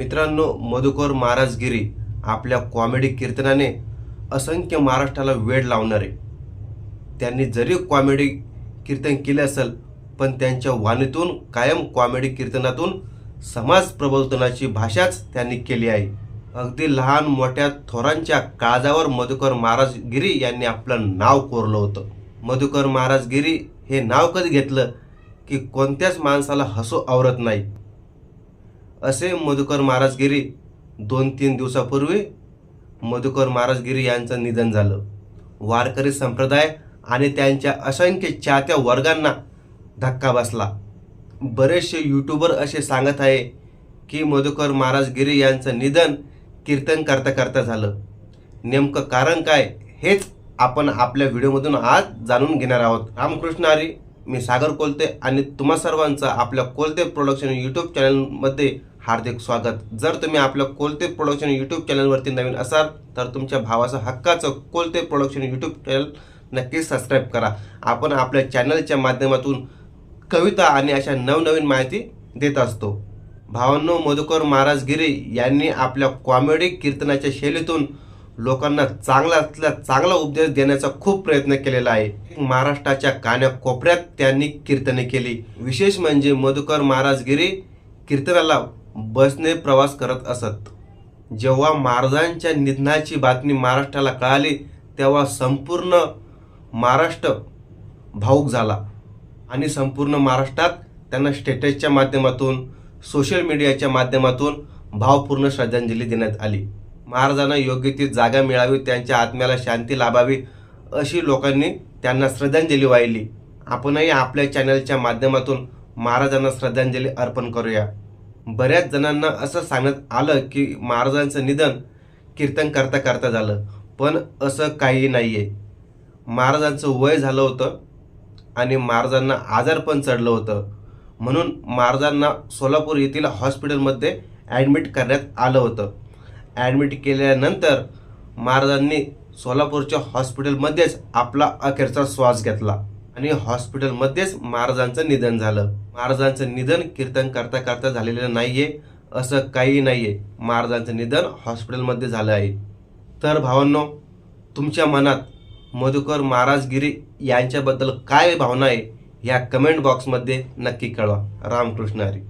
मित्रांनो मधुकर महाराजगिरी आपल्या कॉमेडी कीर्तनाने असंख्य महाराष्ट्राला वेळ लावणारे. त्यांनी जरी कॉमेडी कीर्तन केले असेल पण त्यांच्या वाणीतून कायम कॉमेडी कीर्तनातून समाज प्रबोधनाची भाषाच त्यांनी केली आहे. अगदी लहान मोठ्या थोरांच्या काळजावर मधुकर महाराजगिरी यांनी आपलं नाव कोरलं होतं. मधुकर महाराजगिरी हे नाव कधी घेतलं की कोणत्याच माणसाला हसू आवरत नाही. असे मधुकर महाराजगिरी दोन तीन दिवसापूर्वी मधुकर महाराजगिरी यांचं निधन झालं. वारकरी संप्रदाय आणि त्यांच्या असंख्य चाहत्या वर्गांना धक्का बसला. बरेचसे यूट्यूबर असे सांगत आहे की मधुकर महाराजगिरी यांचं निधन कीर्तन करता करता झालं. नेमकं कारण काय हेच आपण आपल्या व्हिडिओमधून आज जाणून घेणार आहोत. रामकृष्ण हरी मी सागर कोलते आणि तुम्हा सर्वांचं आपल्या कोलते प्रोडक्शन यूट्यूब चॅनलमध्ये हार्दिक स्वागत. जर तुम्ही आपलं कोलते प्रोडक्शन यूट्यूब चॅनलवरती नवीन असाल तर तुमच्या भावाचं हक्काचं कोलते प्रोडक्शन यूट्यूब चॅनल नक्कीच सबस्क्राईब करा. आपण आपल्या चॅनलच्या माध्यमातून कविता आणि अशा नवनवीन माहिती देत असतो. भावांनो मधुकर महाराज गिरी यांनी आपल्या कॉमेडी कीर्तनाच्या शैलीतून लोकांना चांगल्यातल्या चांगला उपदेश देण्याचा खूप प्रयत्न केलेला आहे. महाराष्ट्राच्या कान्याकोपऱ्यात त्यांनी कीर्तने केली. विशेष म्हणजे मधुकर महाराज गिरी कीर्तनाला बसने प्रवास करत असत. जेव्हा महाराजांच्या निधनाची बातमी महाराष्ट्राला कळाली तेव्हा संपूर्ण महाराष्ट्र भाऊक झाला आणि संपूर्ण महाराष्ट्रात त्यांना स्टेटसच्या माध्यमातून सोशल मीडियाच्या माध्यमातून भावपूर्ण श्रद्धांजली देण्यात आली. महाराजांना योग्य ती जागा मिळावी त्यांच्या आत्म्याला शांती लाभावी अशी लोकांनी त्यांना श्रद्धांजली वाहिली. आपणही आपल्या चॅनलच्या माध्यमातून महाराजांना श्रद्धांजली अर्पण करूया. बऱ्याच जणांना असं सांगण्यात आलं की महाराजांचं निधन कीर्तन करता करता झालं. पण असं काही नाही आहे महाराजांचं वय झालं होतं आणि महाराजांना आजार पण चढलं होतं. म्हणून महाराजांना सोलापूर येथील हॉस्पिटलमध्ये ॲडमिट करण्यात आलं होतं. ॲडमिट केल्यानंतर महाराजांनी सोलापूरच्या हॉस्पिटलमध्येच आपला अखेरचा श्वास घेतला. आणि हॉस्पिटलमध्येच महाराजांचं निधन झालं. महाराजांचं निधन कीर्तन करता करता झालेलं नाही आहे असं काही आहे महाराजांचं निधन हॉस्पिटलमध्ये झालं आहे. तर भावांनो तुमच्या मनात मधुकर महाराजगिरी यांच्याबद्दल काय भावना आहे ह्या कमेंट बॉक्समध्ये नक्की कळवा. रामकृष्ण हरी.